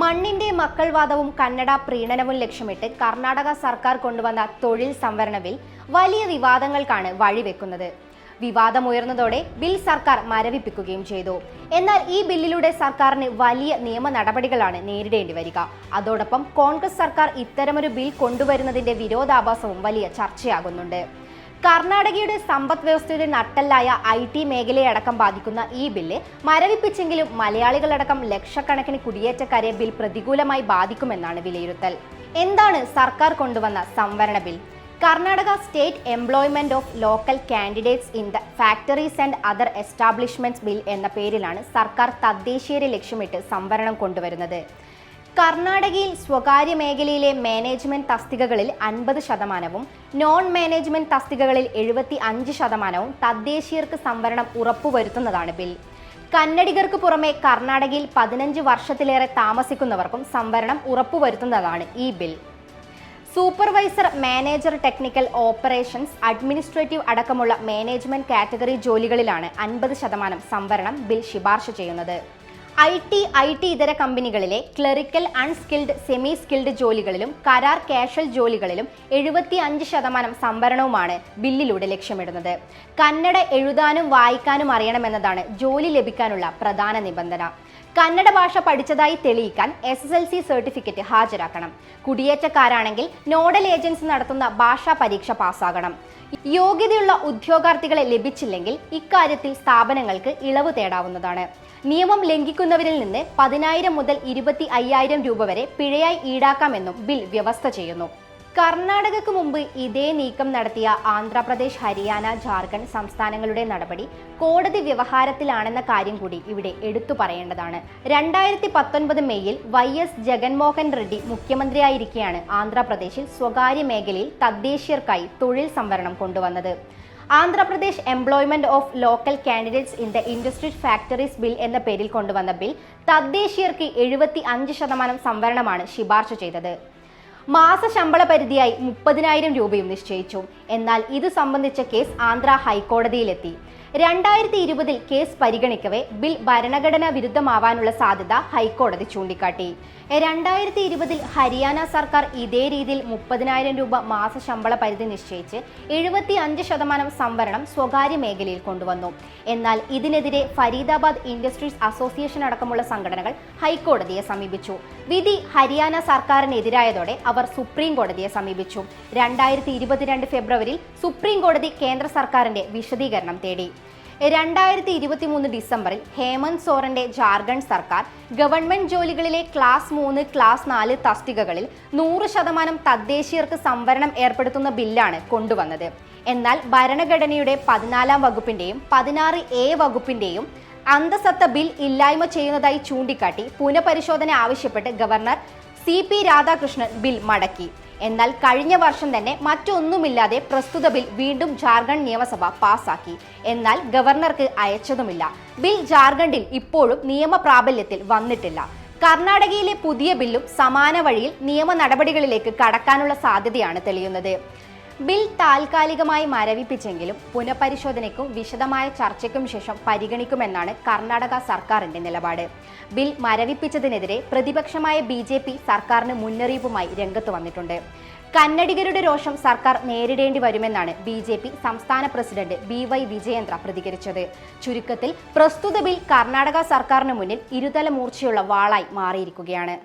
മണ്ണിന്റെ മക്കൾവാദവും കന്നഡ പ്രീണനവും ലക്ഷ്യമിട്ട് കർണാടക സർക്കാർ കൊണ്ടുവന്ന തൊഴിൽ സംവരണ ബിൽ വലിയ വിവാദങ്ങൾക്കാണ് വഴിവെക്കുന്നത്. വിവാദമുയർന്നതോടെ ബിൽ സർക്കാർ മരവിപ്പിക്കുകയും ചെയ്തു. എന്നാൽ ഈ ബില്ലിലൂടെ സർക്കാരിന് വലിയ നിയമ നടപടികളാണ് നേരിടേണ്ടി വരിക. അതോടൊപ്പം കോൺഗ്രസ് സർക്കാർ ഇത്തരമൊരു ബിൽ കൊണ്ടുവരുന്നതിന്റെ വിരോധാഭാസവും വലിയ ചർച്ചയാകുന്നുണ്ട്. കർണാടകയുടെ സമ്പദ് വ്യവസ്ഥയുടെ നട്ടല്ലായ ഐ ടി മേഖലയടക്കം ബാധിക്കുന്ന ഈ ബില്ല് മരവിപ്പിച്ചെങ്കിലും മലയാളികളടക്കം ലക്ഷക്കണക്കിന് കുടിയേറ്റക്കാരെ ബിൽ പ്രതികൂലമായി ബാധിക്കുമെന്നാണ് വിലയിരുത്തൽ. എന്താണ് സർക്കാർ കൊണ്ടുവന്ന സംവരണ bill? Karnataka state employment of local candidates in the factories and other establishments bill എന്ന പേരിലാണ് സർക്കാർ തദ്ദേശീയരെ ലക്ഷ്യമിട്ട് സംവരണം കൊണ്ടുവരുന്നത്. കർണാടകയിൽ സ്വകാര്യ മേഖലയിലെ മാനേജ്മെന്റ് തസ്തികകളിൽ അൻപത് ശതമാനവും നോൺ മാനേജ്മെന്റ് തസ്തികകളിൽ എഴുപത്തി അഞ്ച് ശതമാനവും തദ്ദേശീയർക്ക് സംവരണം ഉറപ്പുവരുത്തുന്നതാണ് ബിൽ. കന്നഡികർക്ക് പുറമെ കർണാടകയിൽ പതിനഞ്ച് വർഷത്തിലേറെ താമസിക്കുന്നവർക്കും സംവരണം ഉറപ്പുവരുത്തുന്നതാണ് ഈ bill. Supervisor manager technical operations administrative അടക്കമുള്ള മാനേജ്മെന്റ് കാറ്റഗറി ജോലികളിലാണ് അൻപത് ശതമാനം സംവരണം ബിൽ ശുപാർശ ചെയ്യുന്നത്. ഐ ടി ഐ ടി ഇതര കമ്പനികളിലെ ക്ലറിക്കൽ അൺസ്കിൽഡ് സെമി സ്കിൽഡ് ജോലികളിലും കരാർ കാഷ്വൽ ജോലികളിലും എഴുപത്തി അഞ്ച് ശതമാനം സംവരണവുമാണ് ബില്ലിലൂടെ ലക്ഷ്യമിടുന്നത്. കന്നഡ എഴുതാനും വായിക്കാനും അറിയണമെന്നതാണ് ജോലി ലഭിക്കാനുള്ള പ്രധാന നിബന്ധന. കന്നഡ ഭാഷ പഠിച്ചതായി തെളിയിക്കാൻ S S L C certificate ഹാജരാക്കണം. കുടിയേറ്റക്കാരാണെങ്കിൽ നോഡൽ ഏജൻസി നടത്തുന്ന ഭാഷാ പരീക്ഷ പാസ്സാകണം. യോഗ്യതയുള്ള ഉദ്യോഗാർത്ഥികളെ ലഭിച്ചില്ലെങ്കിൽ ഇക്കാര്യത്തിൽ സ്ഥാപനങ്ങൾക്ക് ഇളവ് തേടാവുന്നതാണ്. നിയമം ലംഘിക്കുന്നവരിൽ നിന്ന് പതിനായിരം മുതൽ ഇരുപത്തി അയ്യായിരം രൂപ വരെ പിഴയായി ഈടാക്കാമെന്നും ബിൽ വ്യവസ്ഥ ചെയ്യുന്നു. കർണാടകക്ക് മുമ്പ് ഇതേ നീക്കം നടത്തിയ ആന്ധ്രാപ്രദേശ് ഹരിയാന ജാർഖണ്ഡ് സംസ്ഥാനങ്ങളുടെ നടപടി കോടതി വ്യവഹാരത്തിലാണെന്ന കാര്യം കൂടി ഇവിടെ എടുത്തു പറയേണ്ടതാണ്. രണ്ടായിരത്തി പത്തൊൻപത് മെയ്യിൽ വൈ എസ് ജഗൻമോഹൻ റെഡ്ഡി മുഖ്യമന്ത്രിയായിരിക്കെയാണ് ആന്ധ്രാപ്രദേശിൽ സ്വകാര്യ മേഖലയിൽ തദ്ദേശീയർക്കായി തൊഴിൽ സംവരണം കൊണ്ടുവന്നത്. Andhra Pradesh employment of local candidates in the industry factories bill എന്ന പേരിൽ കൊണ്ടുവന്ന ബിൽ തദ്ദേശീയർക്ക് എഴുപത്തി അഞ്ച് ശതമാനം സംവരണമാണ് ശുപാർശ ചെയ്തത്. മാസ ശമ്പള പരിധിയായി മുപ്പതിനായിരം രൂപയും നിശ്ചയിച്ചു. എന്നാൽ ഇത് സംബന്ധിച്ച കേസ് ആന്ധ്ര ഹൈക്കോടതിയിലെത്തി. രണ്ടായിരത്തി ഇരുപതിൽ കേസ് പരിഗണിക്കവേ ബിൽ ഭരണഘടനാ വിരുദ്ധമാവാനുള്ള സാധ്യത ഹൈക്കോടതി ചൂണ്ടിക്കാട്ടി. രണ്ടായിരത്തി ഇരുപതിൽ ഹരിയാന സർക്കാർ ഇതേ രീതിയിൽ മുപ്പതിനായിരം രൂപ മാസ ശമ്പള പരിധി നിശ്ചയിച്ച് എഴുപത്തി അഞ്ച് ശതമാനം സംവരണം സ്വകാര്യ മേഖലയിൽ കൊണ്ടുവന്നു. എന്നാൽ ഇതിനെതിരെ ഫരീദാബാദ് ഇൻഡസ്ട്രീസ് അസോസിയേഷൻ അടക്കമുള്ള സംഘടനകൾ ഹൈക്കോടതിയെ സമീപിച്ചു. വിധി ഹരിയാന സർക്കാരിനെതിരായതോടെ അവർ സുപ്രീം കോടതിയെ സമീപിച്ചു. രണ്ടായിരത്തി ഇരുപത്തിരണ്ട് ഫെബ്രുവരിയിൽ സുപ്രീം കോടതി കേന്ദ്ര സർക്കാരിന്റെ വിശദീകരണം തേടി. രണ്ടായിരത്തി ഇരുപത്തി മൂന്ന് ഡിസംബറിൽ ഹേമന്ത് സോറന്റെ ജാർഖണ്ഡ് സർക്കാർ ഗവൺമെന്റ് ജോലികളിലെ ക്ലാസ് മൂന്ന് ക്ലാസ് നാല് തസ്തികകളിൽ നൂറ് ശതമാനം തദ്ദേശീയർക്ക് സംവരണം ഏർപ്പെടുത്തുന്ന ബില്ലാണ് കൊണ്ടുവന്നത്. എന്നാൽ ഭരണഘടനയുടെ പതിനാലാം വകുപ്പിന്റെയും പതിനാറ് എ വകുപ്പിന്റെയും അന്തസത്ത ബിൽ ഇല്ലായ്മ ചെയ്യുന്നതായി ചൂണ്ടിക്കാട്ടി പുനഃപരിശോധന ആവശ്യപ്പെട്ട് governor C P Radhakrishnan bill മടക്കി. എന്നാൽ കഴിഞ്ഞ വർഷം തന്നെ മറ്റൊന്നുമില്ലാതെ പ്രസ്തുത ബിൽ വീണ്ടും ജാർഖണ്ഡ് നിയമസഭ പാസാക്കി. എന്നാൽ ഗവർണർക്ക് അയച്ചതുമില്ല. ബിൽ ജാർഖണ്ഡിൽ ഇപ്പോഴും നിയമപ്രാബല്യത്തിൽ വന്നിട്ടില്ല. കർണാടകയിലെ പുതിയ ബില്ലും സമാന വഴിയിൽ നിയമ നടപടികളിലേക്ക് കടക്കാനുള്ള സാധ്യതയാണ് തെളിയുന്നത്. ബിൽ താൽക്കാലികമായി മരവിപ്പിച്ചെങ്കിലും പുനഃപരിശോധനയ്ക്കും വിശദമായ ചർച്ചയ്ക്കും ശേഷം പരിഗണിക്കുമെന്നാണ് കർണാടക സർക്കാരിന്റെ നിലപാട്. ബിൽ മരവിപ്പിച്ചതിനെതിരെ പ്രതിപക്ഷമായ ബി ജെ പി സർക്കാരിന് മുന്നറിയിപ്പുമായി രംഗത്ത് വന്നിട്ടുണ്ട്. കന്നഡിഗരുടെ രോഷം സർക്കാർ നേരിടേണ്ടി വരുമെന്നാണ് ബി ജെ പി സംസ്ഥാന പ്രസിഡന്റ് ബി വൈ വിജയേന്ദ്ര പ്രതികരിച്ചത്. ചുരുക്കത്തിൽ പ്രസ്തുത ബിൽ കർണാടക സർക്കാരിന് മുന്നിൽ ഇരുതല മൂർച്ചയുള്ള വാളായി മാറിയിരിക്കുകയാണ്.